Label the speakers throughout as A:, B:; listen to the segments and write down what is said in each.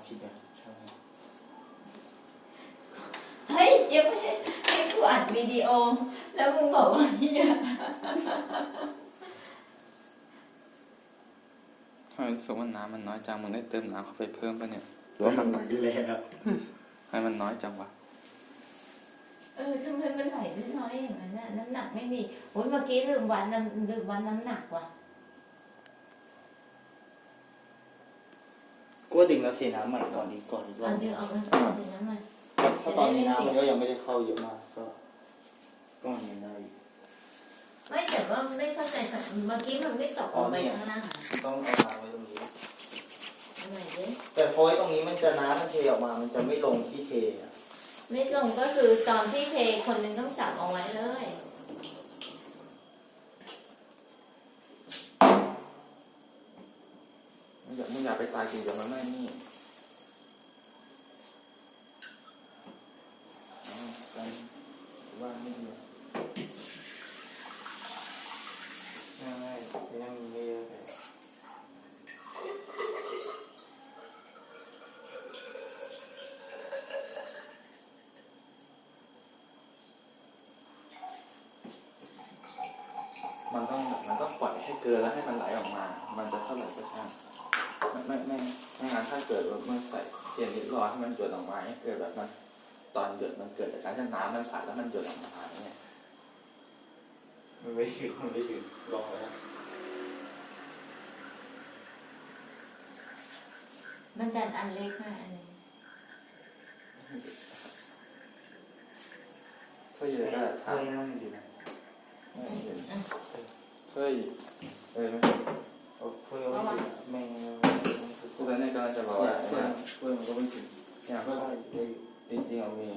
A: อุ้ยเฮียมาผิดแบบใช่
B: เฮ้ยยังไม่ให้ให้กูอัดวิดีโอ แล้วมึงบอกว่าเฮีย
C: ทำไมรู้สึกว่าน้ำมันน้อยจังมึงได้เติมน้ำเข้าไปเพิ่มปะเนี่ยหรือ
A: ว่า
C: ว่า
A: มั
C: มันน
A: ไหลแล้ว
C: ทำไมมันน้อยจังวะ
B: เออทำไมมันไหลน้อยๆอย่างนั้นน่ะน้ำหนักไม่มีโอ้ยเมื่อกี้ลืมวัดน้ำลืมวัดน้ำหนักว่ะ
A: ว่าดึงแล้วเทน้ำใหม่ก่อนดีก่อนอีกรอ
B: เอา
A: บ
B: ดึงออกมาก่อนเดี๋ยวน้ำมัน
A: ถ้าตอนนี้น้ำมันก็ยังไม่ได้เข้าเยอะมากก็ก็มันยังได้อยู่
B: ไม่แต่ว่าไม่เข้าใจสักเมื่อกี้มันไม่ตกลงไปข้างล่าง
A: ต้องเอาน้ำไว้ตรงนี้
B: ทำไมดิ
A: แต่พอไว้ตรงนี้มันจะน้ำมันเทออกมา มันจะไม่ลงที่เทอะ
B: ไม่ลงก็คือตอนที่เทคนหนึ่งต้องจับเอาไว้เลย
C: มึงอย่ามึงอย่าไป ตายกินเดี๋ยวมันไม่นี่เอาไปว่าไม่ดี
A: ไม่ไม่ยังไม่เยอะเลย
C: มันต้องมันต้องปล่อยให้เกินแล้วให้มันไหลออกมา มันจะเท่าไหร่ก็ช่าง ไม่ไม่ไม่ไม่งั้นถ้าเกิดว่ามันใส่เทียนนิดร้อนให้มันหยดออกมาให้เกิดแบบมันตอนหยดมันเกิดจากการที่น้ำมันใสแล้วมันหยดออกมาเนี่ย
A: มันไม่ถึงมันไม่ถึงลองแล้ว
B: มันดันอันเล็กมากอันนี้
C: ช่วยเยอะก็
A: เพื่อ
C: ทำ
A: นั่งดีนะ
B: อืมอืม
C: ช่วยเออไม่
A: เอาเพื่อไม่ถึงแม่ง
C: พูดแล้วเนี่ยกำลังจะบอกว่า
A: เพื่อเพื่อมันก็ไม่ถึง
C: เนี่ย
A: ก็ได้ได้อยู่
C: จริงๆมันมี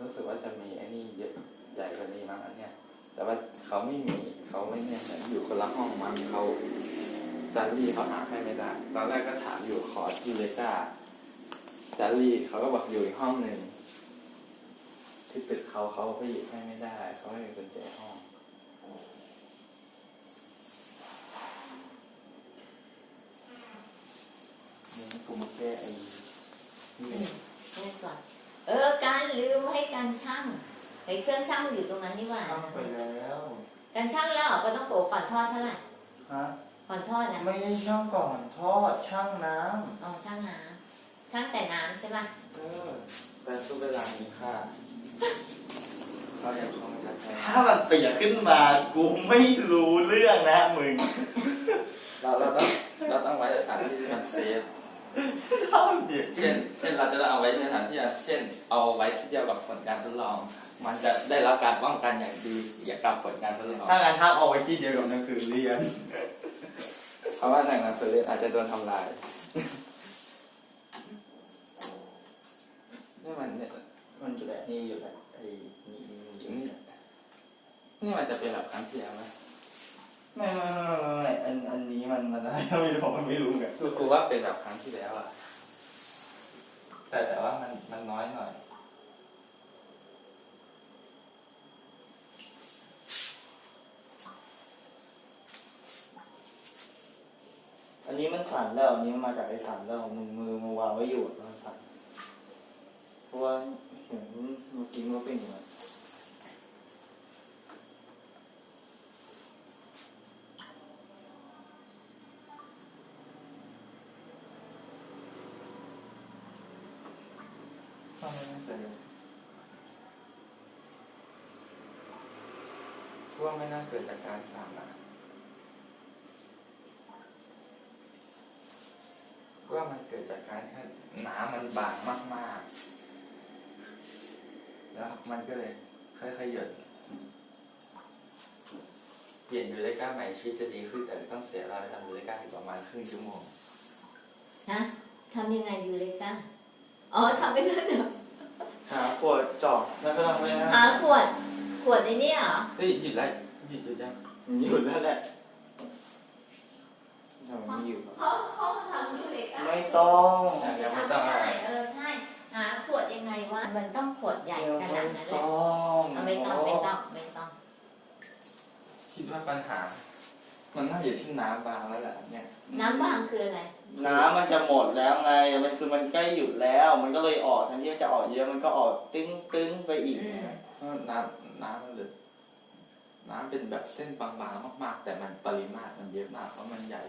C: รู้สึกว่าจะมีไอ้นี่เยอะใหญ่กว่านี้มั้งอันเนี่ยแต่ว่าเขาไม่มีเขาไม่เนี่ยอยู่คนละห้องมั้งเขาจารีเขาหาให้ไม่ได้ตอนแรกก็ถามอยู่ขอที่เลก้าจารีเขาก็บอกอยู่อีกห้องหนึ่งที่ตึกเขาเขาไปหยิบให้ไม่ได้ เขาไม่มีกุญแจห้อง
A: นี่ผมมาแก้ไอ้นี่
B: อืมแค่ก่อนเออการลืมให้การช่างไอ้เครื่องช่างอยู่ตรงนั้นนี่หว่า
A: ช่างไปแล้ว
B: การช่างแล้วเหรอก็ต้องโผก่อนทอดเท่าไหร่
A: ฮะ
B: ก่อนทอดนะ
A: ไม่ได้ช่างก่อนทอดช่างน้
B: อ๋อช่างน้ำช่างแต่น้ำใช่ป่ะำ
A: เออ
C: แต่ทุกเวลามีค่าเขาอยากของจากใคร
A: ถ้ามันเปียกขึ้นมากูไม่รู้เรื่องนะมึง
C: เราเราต้องเราต้องไว้สถานที่ที่มันเซฟ
A: ถ้ามัน เปียก
C: เช่น เช่นเราจะเอาไว้ในสถานที่อะเช่น เอาไว้ที่เดียวกับผลการทดลอง มันจะได้รับการป้องกันอย่างดีอย่างกับผลการทดลอง
A: ถ้างั้นถ้าเอาไว้ที่เดียวกับหนังสือเรียน
C: เพราะว่าหนังหนังสือเรียนอาจจะโดนทำลายนี่มันเนี่ย
A: มันอยู่แหละนี่อยู่แหละไอ้นี่นี่นี่
C: นี่นี่มันจะเป็นแบบครั้งที่แล้วไหม
A: ไม่ไม่ไม่ไม่ไม่อันอันนี้มันมันอะไรก็ไม่รู้มันไม่รู้ไง
C: คือกูว่าเป็นแบบครั้งที่แล้วอะ แต่แต่ว่ามันมันน้อยหน่อย
A: อันนี้มันสั่นแล้วอันนี้มันมาจากไอ้สั่นแล้วมือมือมาวางไว้อยู่มันสั่นเพราะว่าเห็นเมื่อกี้มันเป็นอย่างนั้น
C: ทำไมไม่เคยกูว่าไม่น่าเกิดจากการสั่นนะกูว่ามันเกิดจากการที่น้ำมันบางมากๆ แล้วมันก็เลยค่อยๆหยดเปลี่ยนยูเลก้าใหม่ชีวิตจะดีขึ้นแต่ต้องเสียเวลาไปทำยูเลก้าอีกประมาณครึ่งชั่วโมง
B: ฮะทำยังไงอยู่เลยกัน อ๋อทำไม่ได้เดี๋ยว
A: หาขวดเจาะแล้วก็ต้องไป
B: หาขวด ขวดในนี้เหรอ
C: เฮ้ยหยุดแล้วหยุดหยุดยัง
A: หยุดแล้วแหละทำไมไม่อยู่
B: เขาเขามาทำอยู่เลยกัน
A: ไม่ต้อง
C: ยังยังไม่ต้อง
B: ทำ
C: อะไร
B: ได้เออใช่หาขวดยังไงวะมันต้องขวดใหญ่ขนาดนั้นเลย
A: ต้อง
B: เอาไม่ต้องไม่ต้องไม่ต้อง
C: คิดว่าปัญหา มันน่าอยู่ที่น้ำบางแล้วแหละเนี่ย
B: น้ำบางคืออะไร
A: น้ำมันจะหมดแล้วไง มันคือมันใกล้หยุดแล้ว มันก็เลยออกแทนที่จะออกเยอะ มันก็ออกตึ้งตึ้งไปอีก
B: อืม
C: เพราะน้ำน้ำมันเหลือน้ำเป็นแบบเส้นบางๆมากๆ แต่มันปริมาตรมันเยอะมากเพราะมันใหญ่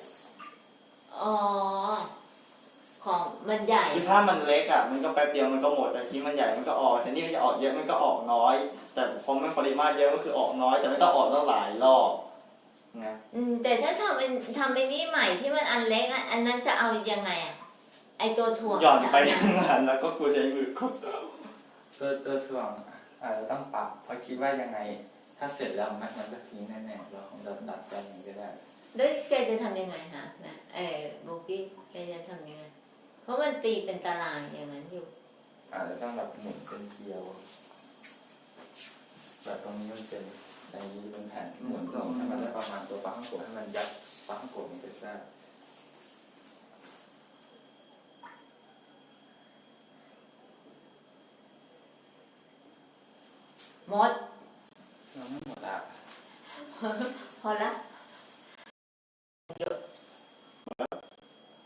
B: อ๋อ ของมันใหญ่
A: คือถ้ามันเล็กอะ มันก็แป๊บเดียวมันก็หมดแต่ที่มันใหญ่ มันก็ออกแทนที่มันจะออกเยอะ มันก็ออกน้อย แต่พอมันปริมาตรเยอะก็คือออกน้อย แต่ไม่ต้องออกตั้งหลายรอบ นะ
B: อืมแต่ถ้าทำเป็นทำเป็นนี่ใหม่ที่มันอันเล็กอะอันนั้นจะเอายังไงอะไอตัวถ่วง
A: หย่อนไป
B: จะเา
A: ข้างหลังแล้วก็กูใช้มือกด
C: ตัวตัวถ่วงอะอาจจะต้องปรับเพราะคิดว่ายังไง ถ้าเสร็จแล้วมันมันก็ทิ้งแน่ๆเราคงจะดัดใจอย่างนี้ก็ได้
B: แล้วแกจะทำยังไงฮะนะเออโบกี้แกจะทำยังไง เพราะมันตีเป็นตารางอย่างนั้นอยู่
C: อาจจะต้องแบบหมุนเป็นเกลียวแบบตรงนี้มันเป็น ในนี้เป็นแผ่นหมุนลงให้มันได้ประมาณตัวปลาข้างโกะให้มันยัดปลาข้างโกะมันไปได้
B: หมด
C: ยังไม่หมดอะ
B: พอละ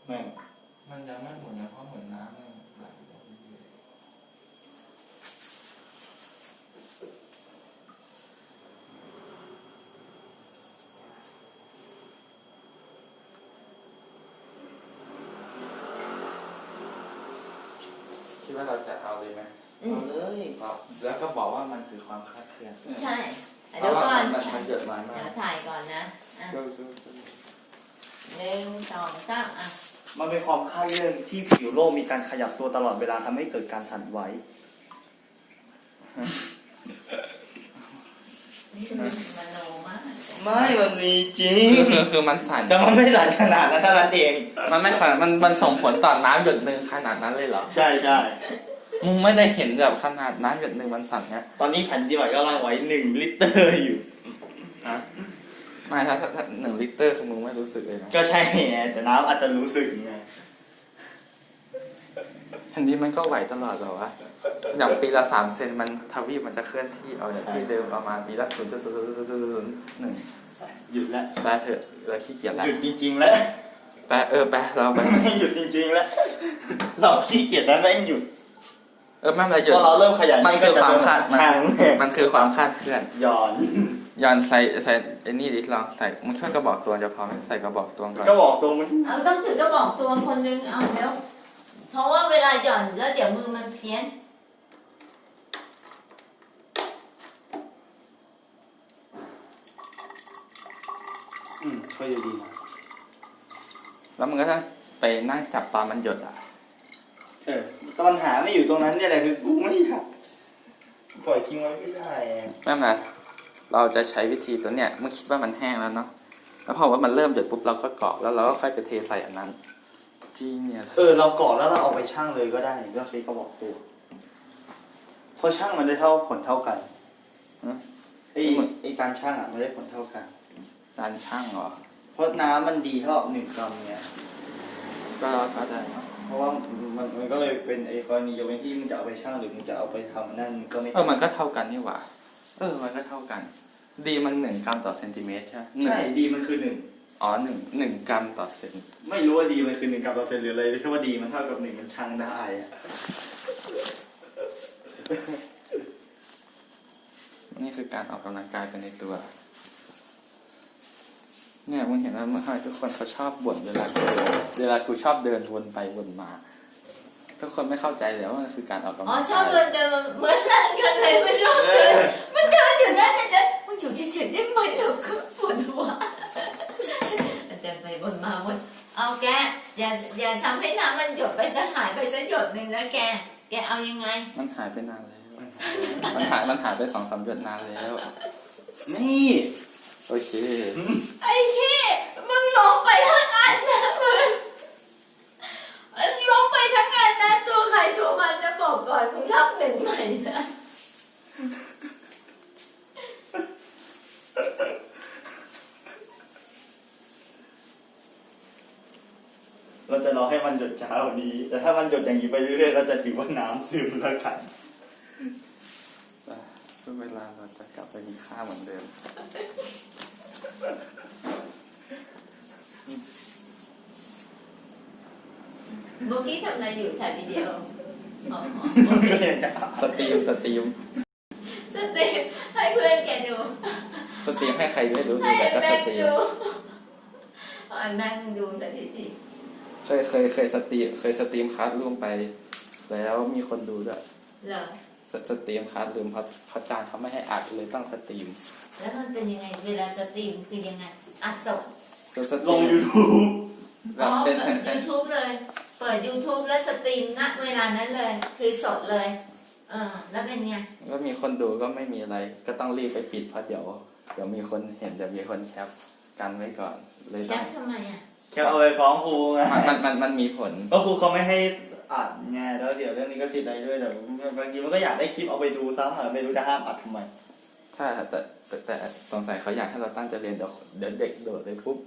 A: แม่ง
C: มันยังไม่หมุนนะเพราะเหมือนน้ำมันไหลไปเรื่อยๆคิด ว่าเราจะเอาเลยไหม
B: อืม
A: เอาเลย
C: ครับแล้วก็บอกว่ามันคือความคลาดเคลื่อน
B: ใช่
C: เพ
B: เดี๋ยว
C: ราะ
B: ก่
C: ว่า
B: อน
C: มันมันเยอะน้อยมา
B: เดี๋ย
C: ก
B: วถ่ายก่อนนะอะ
C: ก็คือ
B: หนึ่งสองสามอะ
A: มันเป็นความคาดเคลื่อนที่ผิวโลกมีการขยับตัวตลอดเวลาทำให้เกิดการสั่นไหว
B: มโนมาก
A: ไม่มันมีจริง
C: คือคือคือมันสั่น
A: แต่มันไม่สั่นขนาดนั้นเท่านั้นเอง
C: มันไม่สั่นมันมันส่งผลต่อน้ำหยดหนึ่งขนาดนั้นเลยเหรอ
A: ใช่ใช่
C: มึงไม่ได้เห็นแบบขนาดน้ำหยดหนึ่งมันสั่นไง
A: ตอนนี้แผ่นดินไหวก็ล่างไว้หนึ่งลิตรอยู่
C: ฮะไม่ถ้าถ้าถ้าหนึ่งลิตรคือมึงไม่รู้สึกเลยนะ
A: ก็ใช่ไงแต่น้ำอาจจะรู้สึกไง
C: แผ่นดินมันก็ไหวตลอดเหรอวะอย่างปีละสามเซนมันทวีปมันจะเคลื่อนที่เอาจากที่เดิมประมาณปีละศูนย์จุดศูนย์ศูนย์ศูนย์ศูนย์ศูนย์หนึ่ง
A: หยุดแล้ว
C: ไปเถอะเราขี้เกียจแล้ว
A: หยุดจริง ๆ แล้ว
C: ไปเออไปเราไป
A: ไม่หยุดจริง ๆ แล้ว เราขี้เกียจแล้วไม่หยุด
C: เออไม่เป็นไรหยุด
A: พอเราเริ่มขยัน
C: มันคือความคาดมัน
A: ช่าง
C: มันคือความคาดเคลื่อน
A: ย้อน
C: ย้อนใส่ใส่ไอ้นี่ดิลองใส่มึงช่วยกระบอกตัวจะพอไหมใส่กระบอกตัวก่อน
A: ก็บอกตรงมัน
B: เอาต้องถือกระบอกตัวคนนึงเอาแล้วเพราะว่าเวลาหย่อนแล้วเดี๋ยวมือมันเพี้ยน
A: อืมก็อยู่ดีนะ
C: แล้วมึงก็ต้องไปนั่งจับตอนมันหยดอะ
A: เออแต่ปัญหาไม่อยู่ตรงนั้นเนี่ยแหละคือกูไม่อยากปล่อยทิ้งไว้ไม่ได้อะ
C: ไม่เป็นไรเราจะใช้วิธีตัวเนี้ยมึงคิดว่ามันแห้งแล้วเนาะ แล้วพอว่ามันเริ่มหยดปุ๊บเราก็เกาะแล้วเราก็ค่อยไปเทใส่อันนั้น genius
A: เออเรากอดแล้วเราเอาไปช่างเลยก็ได้ไม่ต้องใช้กระบอกตัวเพราะช่างมันได้เท่าผลเท่ากัน
C: ฮะ
A: ไอ้ไอ้การช่างอะมันได้ผลเท่ากัน
C: การช่างเหรอ
A: เพราะน้ำมันดีเท่ากับหนึ่งกรัมเนี่ย
C: ก็ก็ได้เนอะ
A: เพราะว่ามันมันก็เลยเป็นไอ้กรณียกเว้นที่มึงจะเอาไปช่างหรือมึงจะเอาไปทำนั่นก็ไม่
C: เออมันก็เท่ากันนี่หว่า เออ มันก็เท่ากัน ดีมันหนึ่งกรัมต่อเซนติเมตรใช่ไหมหนึ่ง
A: ใช่ดีมันคือหนึ่ง
C: อ๋อหนึ่งหนึ่งกรัมต่อเซน
A: ไม่รู้ว่าดีมันคือหนึ่งกรัมต่อเซนหรืออะไรรู้แค่ว่าดีมันเท่ากับหนึ่งมันช่างได้อะ
C: นี่คือการออกกำลังกายไปในตัว เนี่ยมึงเห็นว่าเมื่อไหร่ทุกคนเขาชอบบ่นเวลากูเดินเวลากูชอบเดินวนไปวนมา ทุกคนไม่เข้าใจเลยว่ามันคือการออกกำลัง
B: อ๋อกา
C: ย
B: ชอบเดินแต่เหมือนเล่นกันเลยไม่ชอบ
A: เอ
B: เดิน
A: อ
B: มันเดินอยู่นั่นเดินมึงอยู่เฉยๆได้ไหมเราก็ปวดหัวเดินไปบนมาวนเอาแกอย่าอย่าทำให้น้ำมันหยดไปซะหายไปซะหยดหนึ่งนะแก แกเอายังไง
C: มันหายไปนานแล้ว มันหายมันหายไปสองสามเดือนนานแล้ว
A: นี่
C: โอเค
B: ไอ้ขี้มึงลงไปทั้งอันนะมึงมึงลงไปทั้งอันนะตัวใครตัวมันนะบอกก่อนมึงรับหนึ่งใหม่นะ
A: เราจะรอให้มันหยดช้ากว่านี้ แต่ถ้ามันหยดอย่างนี้ไปเรื่อยๆเราจะถือว่าน้ำซึมแล้วกัน
C: ทุกเวลาเราจะกลับไปมีค่าเหมือนเดิม
B: เมื่อกี้ทำอะไรอยู่ถ่ายวิดีโออ๋อโอเค
A: ก็เลยจะ
C: สตรีมสตรีม
B: สตรีมให้เพื่อนแกดู
C: สตรีมให้ใครไม่รู้ดู
B: ให้
C: แต่ก็
B: แบ
C: ส
B: ง
C: ตรี
B: ค์
C: ม
B: ดูอ๋อแบงค์ดูสถิติ
C: เคยเคยเคยสตรีมเคยสตรีมคลาสรูมไป แล้วมีคนดูด้วย
B: เหรอ
C: สสตรีมคลาสรูมเพราะเพราะอาจารย์เขาไม่ให้อัดเลยต้องสตรีม
B: แล้วมันเป็นยังไงเวลาสตรีมคือยังไงอัดสด
C: สสต
A: ล
C: รี
A: ง
C: ม
A: YouTube
C: แบ
B: อ๋อบ
C: เป็น
B: เปิด
C: แค่
B: YouTube เลย เปิด YouTube แล้วสตรีมณเวลานั้นเลย คือสดเลยเออแล้วเป็นไง
C: ก็มีคนดูก็ไม่มีอะไร ก็ต้องรีบไปปิดเพราะเดี๋ยวเดี๋ยวมีคนเห็นเดี๋ยวมีคนแคปกันไว้ก่อนเลย
B: แค
C: ต้อง
B: ปทำไมอะ
A: แค่เอาไปฟ้องครูไง
C: มันมันมันมันมีผล
A: ก็ครูเขาไม่ให้ อัดไงแล้วเดี๋ยวเรื่องนี้ก็สิทธิ์อะไรด้วยแต่บางทีมันก็อยากได้คลิปเอาไปดูซ้ำอะไม่รู้จะห้ามอัดทำไม
C: ใช่ครับแต่แต่แต่สงสัยเขาอยากให้เราตั้งใจเรียนเดี๋ยวเดี๋ยวเด็กโดดไปปุ๊บ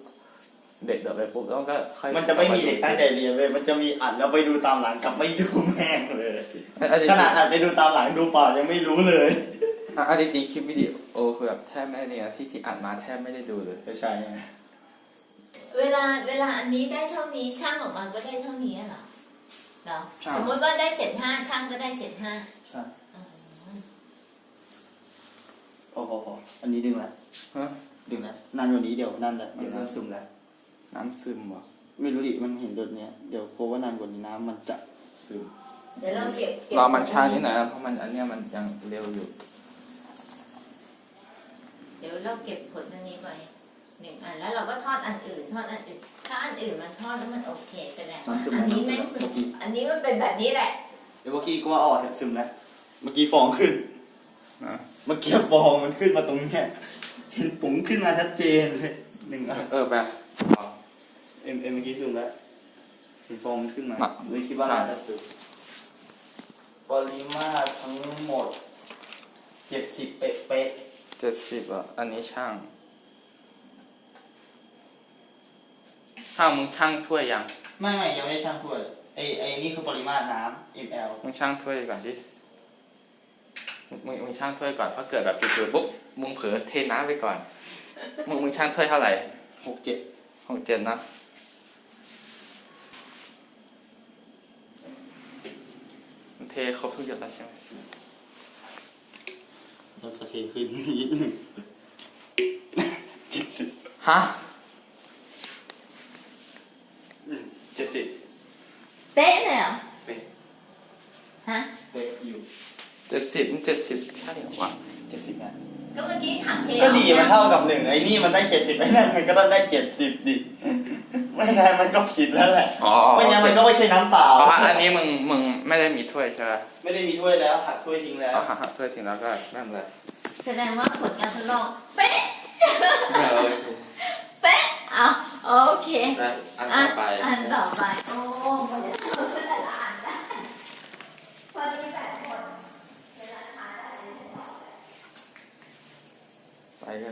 C: เด็กโดดไปปุ๊บแล้วก็ค่อย
A: มันจะไม่มีเด็กตั้งใจเรียนเลยมันจะมีอัดแล้วไปดูตามหลังกับไม่ดูแม่งเลย
C: อันนี้
A: ขนาดอัดไปดูตามหลังดูเปล่ายังไม่รู้เลย
C: อะอันนี้จริงคลิปวิดีโอคือแบบแทบไม่ได้เรียนที่ที่อัดมาแทบไม่ได้ดูเลย
A: ไม่ใช่ไง
B: เวลาเวลาอันนี้ได้เท่านี้ช่างออกมาก็ได้เท่านี้เหรอ เหรอ
C: ใช่
B: สมมติว่าได้เจ็ดห้าช่างก็ได้เจ็ดห้า
A: ใช่พอพอพออันนี้ดึงละ
C: ฮะ
A: ดึงละนานกว่านี้เดี๋ยวนั่นแหละเดี๋ยวน้ำซึมแล้ว
C: น้ำซึมเหรอ
A: ไม่รู้ดิมันเห็นโดดเนี้ยเดี๋ยวกลัวว่านานกว่านี้น้ำมันจะซึม
B: เดี๋ยวเราเก็บเก็บ
C: รอมันช้านิดหน่อยนะเพราะมันอันเนี้ยมันยังเร็วอยู่
B: เดี๋ยวเราเก็บผลตรงนี้ไว้ หนึ่งอันแล้วเราก็ทอดอันอื่น ทอดอันอื่น ถ้าอันอื่นมันทอดแล้วมันโอเคแสดงว่า
A: น้ำซึม
B: อันนี้
A: น้ำซึ
B: แม่
A: ม
B: ง
A: เมื่อกี้
B: อันนี้มันเป็นแบบนี้แหละ
A: เดี๋ยวเมื่อกี้ก็ว่าออกเถอะซึมแล้วเมื่อกี้ฟองขึ้น
C: นะ
A: เมื่อกี้ฟองมันขึ้นมาตรงเนี้ยเห็นปุ๋งขึ้นมาชัดเจนเลยหนึ่งอัน
C: เออไป
A: เอ็มเอ็มเมื่อกี้ซึมแล้วเห็นฟองมันขึ้นมา
C: อะ
A: เลยคิดว่า
C: ใช่
A: น่าจะซึมปริมาตรทั้งหมดเจ็ดสิบเป๊ะเป๊ะ
C: เจ็ดสิบอะอันนี้ช่าง ช่างมึงช่างถ้วยยัง
A: ๆไม่ไม่ยังไม่ได้ช่างถ้วยไอไอนี่คือปริมาตรน้ำ ml
C: มึงช่างถ้วยก่อนดิมึงมึงมึงช่างถ้วยก่อนเพราะเกิดแบบจู่ๆปุ๊บมึงเผลอเทน้ำไปก่อน มึงมึงช่างถ้วยเท่าไหร่
A: หกเจ็ด
C: หกเจ็ดนะมึงเทครบทุกหยดแล้วใช่ไหม
A: เราจะเทขึ้นนิดนึงเจ็ดสิบ
C: ฮะ
B: มั
A: นเท่ากับหนึ่งไอ้นี่มันได้เจ็ดสิบไอ้นั่นมันก็ต้องได้เจ็ดสิบดิ ไม่ได้มันก็ผิดแล้วแหละ
C: อ๋อ
A: ไม่งั้นมันก็ไม่ใช่น้ำเปล่า
C: อ๋ออันนี้มึงมึงไม่ได้มีถ้วยใช่ไหม
A: ไม่ได้มีถ้วยแล้วหักถ้วยทิ้งแล้ว
C: หักถ้วยทิ้งแล้วก็นั่นเลย
B: แสดงว่าผลการทดลองเป๊ะ
C: เป๊ะ
B: อะโอเค
C: อันต่อไป
B: อันต่อไปโอ้โหพอจะทำเพื่อนอ่านแล้พอจะไป I guys.